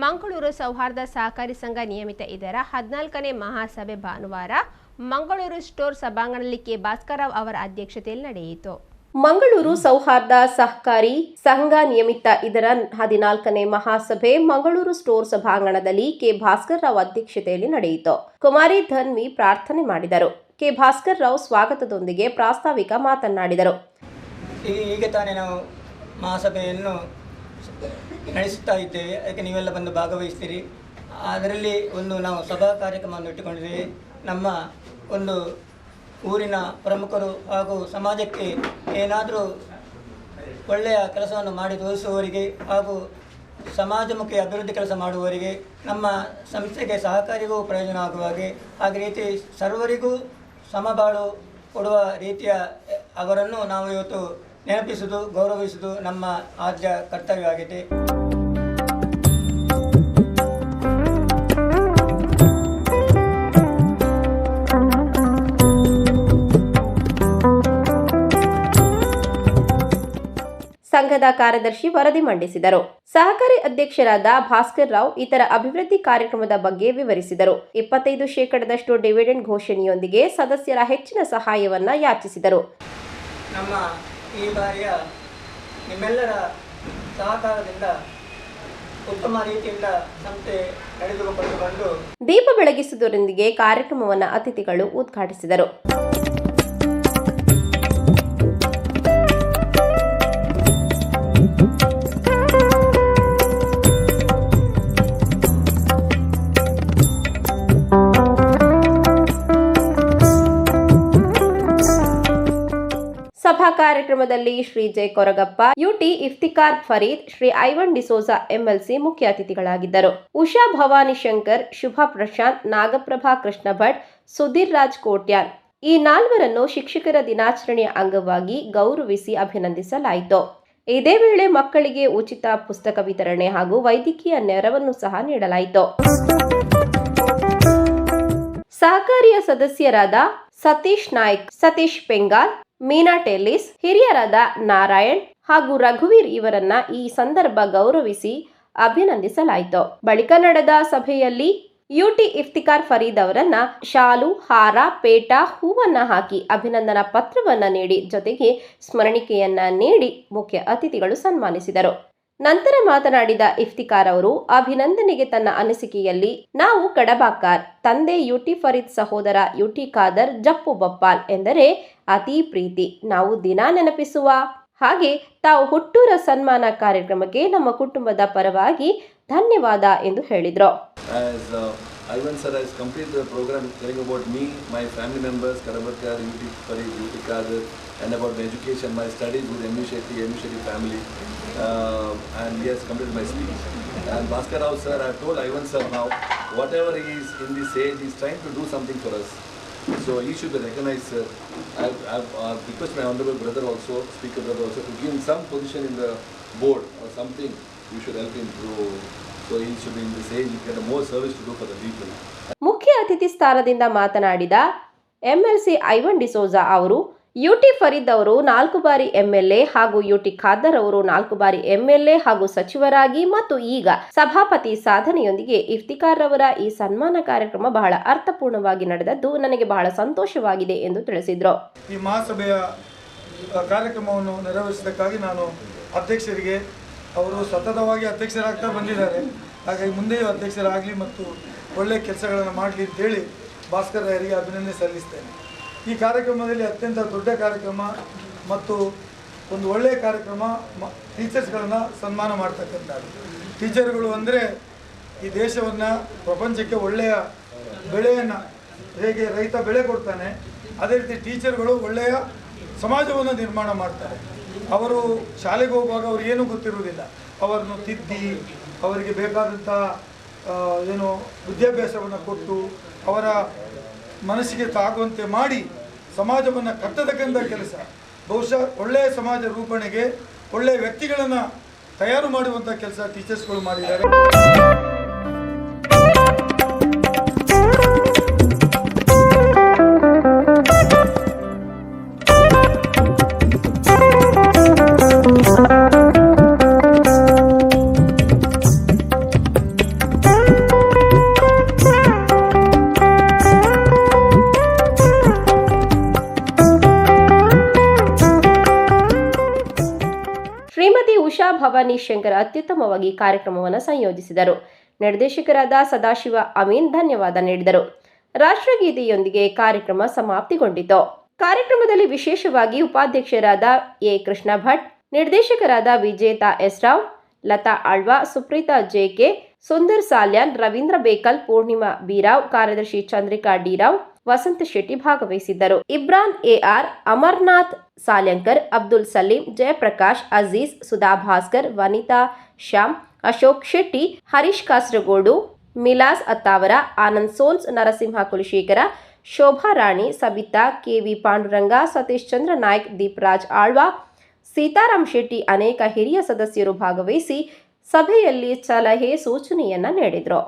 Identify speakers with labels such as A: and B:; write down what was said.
A: ಮಂಗಳೂರು ಸೌಹಾರ್ದ ಸಹಕಾರಿ ಸಂಘ ನಿಯಮಿತ ಇದರ ಹದಿನಾಲ್ಕನೇ ಮಹಾಸಭೆ ಭಾನುವಾರ ಮಂಗಳೂರು ಸ್ಟೋರ್ ಸಭಾಂಗಣದಲ್ಲಿ ಕೆ ಭಾಸ್ಕರರಾವ್ ಅವರ ಅಧ್ಯಕ್ಷತೆಯಲ್ಲಿ ನಡೆಯಿತು. ಮಂಗಳೂರು ಸೌಹಾರ್ದ ಸಹಕಾರಿ ಸಂಘ ನಿಯಮಿತ ಇದರ ಹದಿನಾಲ್ಕನೇ ಮಹಾಸಭೆ ಮಂಗಳೂರು ಸ್ಟೋರ್ ಸಭಾಂಗಣದಲ್ಲಿ ಕೆ ಭಾಸ್ಕರ್ ರಾವ್ ಅಧ್ಯಕ್ಷತೆಯಲ್ಲಿ ನಡೆಯಿತು. ಕುಮಾರಿ ಧನ್ವಿ ಪ್ರಾರ್ಥನೆ ಮಾಡಿದರು. ಕೆ ಭಾಸ್ಕರ್ ರಾವ್ ಸ್ವಾಗತದೊಂದಿಗೆ ಪ್ರಾಸ್ತಾವಿಕ ಮಾತನಾಡಿದರು.
B: ಈಗ ಈಗ ತಾನೇ ನಾವು ಮಹಾಸಭೆಯನ್ನು ನಡೆಸುತ್ತಾ ಇದ್ದೇವೆ. ಅದಕ್ಕೆ ನೀವೆಲ್ಲ ಬಂದು ಭಾಗವಹಿಸ್ತೀರಿ. ಅದರಲ್ಲಿ ಒಂದು ನಾವು ಸಭಾ ಕಾರ್ಯಕ್ರಮವನ್ನು ಇಟ್ಟುಕೊಂಡಿದ್ದೇವೆ. ನಮ್ಮ ಒಂದು ಊರಿನ ಪ್ರಮುಖರು ಹಾಗೂ ಸಮಾಜಕ್ಕೆ ಏನಾದರೂ ಒಳ್ಳೆಯ ಕೆಲಸವನ್ನು ಮಾಡಿ ತೋರಿಸುವವರಿಗೆ ಹಾಗೂ ಸಮಾಜಮುಖಿ ಅಭಿವೃದ್ಧಿ ಕೆಲಸ ಮಾಡುವವರಿಗೆ ನಮ್ಮ ಸಂಸ್ಥೆಗೆ ಸಹಕಾರಿಗೂ ಪ್ರಯೋಜನ ಆಗುವ ಹಾಗೆ ಹಾಗೆ ರೀತಿ ಸರ್ವರಿಗೂ ಸಮಬಾಳು ಕೊಡುವ ರೀತಿಯ ಅವರನ್ನು ನಾವು ಇವತ್ತು ನೆನಪಿಸುವುದು ಗೌರವಿಸುವುದು ನಮ್ಮ ಆದ್ಯ ಕರ್ತವ್ಯವಾಗಿದೆ
A: ಸಂಘದ ಕಾರ್ಯದರ್ಶಿ ವರದಿ ಮಂಡಿಸಿದರು. ಸಹಕಾರಿ ಅಧ್ಯಕ್ಷರಾದ ಭಾಸ್ಕರ್ ರಾವ್ ಇತರ ಅಭಿವೃದ್ಧಿ ಕಾರ್ಯಕ್ರಮದ ಬಗ್ಗೆ ವಿವರಿಸಿದರು. ಇಪ್ಪತ್ತೈದು ಶೇಕಡದಷ್ಟು ಡಿವಿಡೆಂಡ್ ಘೋಷಣೆಯೊಂದಿಗೆ ಸದಸ್ಯರ ಹೆಚ್ಚಿನ ಸಹಾಯವನ್ನ ಯಾಚಿಸಿದರು.
B: ನಮ್ಮ ಈ ಬಾರಿಯ ನಿಮ್ಮೆಲ್ಲರ ಸಹಕಾರದಿಂದ ಉತ್ತಮ ರೀತಿಯಿಂದ ಸಂಸ್ಥೆ ನಡೆದುಕೊಂಡು
A: ದೀಪ ಬೆಳಗಿಸುವುದರೊಂದಿಗೆ ಕಾರ್ಯಕ್ರಮವನ್ನು ಅತಿಥಿಗಳು ಉದ್ಘಾಟಿಸಿದರು. ಸಭಾ ಕಾರ್ಯಕ್ರಮದಲ್ಲಿ Shri J Koragappa, UT Iftikar Farid, Shri Ivan D'Souza MLC ಮುಖ್ಯ ಅತಿಥಿಗಳಾಗಿದ್ದರು. ಉಷಾ ಭವಾನಿ ಶಂಕರ್, ಶುಭಾ ಪ್ರಶಾಂತ್, ನಾಗಪ್ರಭಾ ಕೃಷ್ಣ ಭಟ್, ಸುಧೀರ್ ರಾಜ್ ಕೋಟ್ಯಾನ್. ಈ ನಾಲ್ವರನ್ನು ಶಿಕ್ಷಕರ ದಿನಾಚರಣೆಯ ಅಂಗವಾಗಿ ಗೌರವಿಸಿ ಅಭಿನಂದಿಸಲಾಯಿತು. ಇದೇ ವೇಳೆ ಮಕ್ಕಳಿಗೆ ಉಚಿತ ಪುಸ್ತಕ ವಿತರಣೆ ಹಾಗೂ ವೈದ್ಯಕೀಯ ನೆರವನ್ನು ಸಹ ನೀಡಲಾಯಿತು. ಸಹಕಾರಿಯ ಸದಸ್ಯರಾದ ಸತೀಶ್ ನಾಯ್ಕ್, ಸತೀಶ್ ಪೆಂಗಾಲ್ ಮೀನಾ ಟೆಲ್ಲಿಸ್, ಹಿರಿಯರಾದ ನಾರಾಯಣ್ ಹಾಗೂ ರಘುವೀರ್ ಇವರನ್ನ ಈ ಸಂದರ್ಭ ಗೌರವಿಸಿ ಅಭಿನಂದಿಸಲಾಯಿತು. ಬಳಿಕ ನಡೆದ ಸಭೆಯಲ್ಲಿ ಯುಟಿ ಇಫ್ತಿಕಾರ್ ಫರೀದ್ ಅವರನ್ನ ಶಾಲು, ಹಾರ, ಪೇಟ, ಹೂವನ್ನ ಹಾಕಿ ಅಭಿನಂದನಾ ಪತ್ರವನ್ನ ನೀಡಿ ಜೊತೆಗೆ ಸ್ಮರಣಿಕೆಯನ್ನ ನೀಡಿ ಮುಖ್ಯ ಅತಿಥಿಗಳು ಸನ್ಮಾನಿಸಿದರು. ನಂತರ ಮಾತನಾಡಿದ ಇಫ್ತಿಕಾರ್ ಅವರು, ಅಭಿನಂದನೆಗೆ ತನ್ನ ಅನಿಸಿಕೆಯಲ್ಲಿ ನಾವು ಕಡಬಾಕಾರ್ ತಂದೆ ಯುಟಿ ಫರೀದ್ ಸಹೋದರ ಯುಟಿ ಖಾದರ್ ಜಪ್ಪು ಬಪ್ಪಾಲ್ ಎಂದರೆ ಅತಿ ಪ್ರೀತಿ. ನಾವು ದಿನ ನೆನಪಿಸುವ ಹಾಗೆ ತಾವು ಹುಟ್ಟೂರ ಸನ್ಮಾನ ಕಾರ್ಯಕ್ರಮಕ್ಕೆ ನಮ್ಮ ಕುಟುಂಬದ ಪರವಾಗಿ ಧನ್ಯವಾದ ಎಂದು ಹೇಳಿದ್ರು.
C: Ivan sir is complete the programme telling about me my family members ಕರಬರ್ಕಾರ್ UT Farid UT Khader and about my education my studies with M U Shetty M U Shetty family and he has completed my speech. And Bhaskar Rao sir, I have told Ivan sir now, whatever he is in this age, he is trying to do something for us. So he should be recognized, sir. I have uh, requested my honorable brother also, speaker brother also, to give him some position in the board or something. We should help him to, so he should be in this age, he get a more service to do for the people.
A: ಮುಖ್ಯ ಅತಿಥಿ ಸ್ಥಾನದಿಂದ ಮಾತನಾಡಿದ MLC Ivan D'Souza ಅವರು UT Farid ಅವರು ನಾಲ್ಕು ಬಾರಿ MLA ಹಾಗೂ UT Khader ಅವರು ನಾಲ್ಕು ಬಾರಿ ಎಂಎಲ್ಎ ಹಾಗೂ ಸಚಿವರಾಗಿ ಮತ್ತು ಈಗ ಸಭಾಪತಿ ಸಾಧನೆಯೊಂದಿಗೆ ಇಫ್ತಿಕಾರ್ ರವರ ಈ ಸನ್ಮಾನ ಕಾರ್ಯಕ್ರಮ ಬಹಳ ಅರ್ಥಪೂರ್ಣವಾಗಿ ನಡೆದದ್ದು ನನಗೆ ಬಹಳ ಸಂತೋಷವಾಗಿದೆ ಎಂದು ತಿಳಿಸಿದ್ರು.
D: ಈ ಮಹಾಸಭೆಯ ಕಾರ್ಯಕ್ರಮವನ್ನು ನೆರವೇರಿಸಿದ್ದಕ್ಕಾಗಿ ನಾನು ಅಧ್ಯಕ್ಷರಿಗೆ, ಅವರು ಸತತವಾಗಿ ಅಧ್ಯಕ್ಷರಾಗ್ತಾ ಬಂದಿದ್ದಾರೆ. ಹಾಗಾಗಿ ಮುಂದೆಯೂ ಅಧ್ಯಕ್ಷರಾಗಲಿ ಮತ್ತು ಒಳ್ಳೆಯ ಕೆಲಸಗಳನ್ನು ಮಾಡಲಿ ಅಂತೇಳಿ ಭಾಸ್ಕರ್ ರಾಯರಿಗೆ ಅಭಿನಂದನೆ ಸಲ್ಲಿಸ್ತೇನೆ. ಈ ಕಾರ್ಯಕ್ರಮದಲ್ಲಿ ಅತ್ಯಂತ ದೊಡ್ಡ ಕಾರ್ಯಕ್ರಮ ಮತ್ತು ಒಂದು ಒಳ್ಳೆಯ ಕಾರ್ಯಕ್ರಮ ಮ ಟೀಚರ್ಸ್ಗಳನ್ನು ಸನ್ಮಾನ ಮಾಡ್ತಕ್ಕಂಥದ್ದು. ಟೀಚರ್ಗಳು ಅಂದರೆ ಈ ದೇಶವನ್ನು, ಪ್ರಪಂಚಕ್ಕೆ ಒಳ್ಳೆಯ ಬೆಳೆಯನ್ನು, ಹೇಗೆ ರೈತ ಬೆಳೆ ಕೊಡ್ತಾನೆ, ಅದೇ ರೀತಿ ಟೀಚರ್ಗಳು ಒಳ್ಳೆಯ ಸಮಾಜವನ್ನು ನಿರ್ಮಾಣ ಮಾಡ್ತಾರೆ. ಅವರು ಶಾಲೆಗೆ ಹೋಗುವಾಗ ಅವ್ರು ಏನೂ ಗೊತ್ತಿರುವುದಿಲ್ಲ. ಅವರನ್ನು ತಿದ್ದಿ, ಅವರಿಗೆ ಬೇಕಾದಂಥ ಏನು ವಿದ್ಯಾಭ್ಯಾಸವನ್ನು ಕೊಟ್ಟು ಅವರ ಮನಸ್ಸಿಗೆ ತಾಗುವಂತೆ ಮಾಡಿ ಸಮಾಜವನ್ನು ಕಟ್ಟತಕ್ಕಂಥ ಕೆಲಸ. ಬಹುಶಃ ಒಳ್ಳೆಯ ಸಮಾಜ ರೂಪಣೆಗೆ ಒಳ್ಳೆಯ ವ್ಯಕ್ತಿಗಳನ್ನು ತಯಾರು ಮಾಡುವಂಥ ಕೆಲಸ ಟೀಚರ್ಸ್ಗಳು ಮಾಡಿದ್ದಾರೆ.
A: ಉಷಾ ಭವಾನಿ ಶಂಕರ್ ಅತ್ಯುತ್ತಮವಾಗಿ ಕಾರ್ಯಕ್ರಮವನ್ನು ಸಂಯೋಜಿಸಿದರು. ನಿರ್ದೇಶಕರಾದ ಸದಾಶಿವ ಅಮೀನ್ ಧನ್ಯವಾದ ನೀಡಿದರು. ರಾಷ್ಟ್ರಗೀತೆಯೊಂದಿಗೆ ಕಾರ್ಯಕ್ರಮ ಸಮಾಪ್ತಿಗೊಂಡಿತು. ಕಾರ್ಯಕ್ರಮದಲ್ಲಿ ವಿಶೇಷವಾಗಿ ಉಪಾಧ್ಯಕ್ಷರಾದ ಎ ಕೃಷ್ಣ ಭಟ್, ನಿರ್ದೇಶಕರಾದ ವಿಜೇತಾ ಎಸ್ ರಾವ್, ಲತಾ ಆಳ್ವಾ, ಸುಪ್ರೀತಾ ಜೆಕೆ ಸುಂದರ್ ಸಾಲ್ಯಾನ್, ರವೀಂದ್ರ ಬೇಕಲ್, ಪೂರ್ಣಿಮಾ ಬಿರಾವ್ ಕಾರ್ಯದರ್ಶಿ ಚಂದ್ರಿಕಾ ಡಿರಾವ್ ವಸಂತ ಶೆಟ್ಟಿ ಭಾಗವಹಿಸಿದ್ದರು. ಇಬ್ರಾನ್ ಎಆರ್ ಅಮರ್ನಾಥ್ ಸಾಲ್ಯಂಕರ್, ಅಬ್ದುಲ್ ಸಲೀಂ, ಜಯಪ್ರಕಾಶ್, ಅಜೀಜ್ ಸುಧಾ ಭಾಸ್ಕರ್ ವನಿತಾ ಶ್ಯಾಮ್, ಅಶೋಕ್ ಶೆಟ್ಟಿ, ಹರೀಶ್ ಕಾಸರಗೋಡು, ಮಿಲಾಸ್ ಅತ್ತಾವರ, ಆನಂದ್ ಸೋನ್ಸ್, ನರಸಿಂಹ ಕುಲಶೇಖರ, ಶೋಭಾ ರಾಣಿ, ಸಬಿತಾ ಕೆವಿ ಪಾಂಡುರಂಗ, ಸತೀಶ್ ಚಂದ್ರ ನಾಯ್ಕ್, ದೀಪರಾಜ್ ಆಳ್ವಾ, ಸೀತಾರಾಮ್ ಶೆಟ್ಟಿ ಅನೇಕ ಹಿರಿಯ ಸದಸ್ಯರು ಭಾಗವಹಿಸಿ ಸಭೆಯಲ್ಲಿ ಸಲಹೆ ಸೂಚನೆಯನ್ನ ನೀಡಿದರು.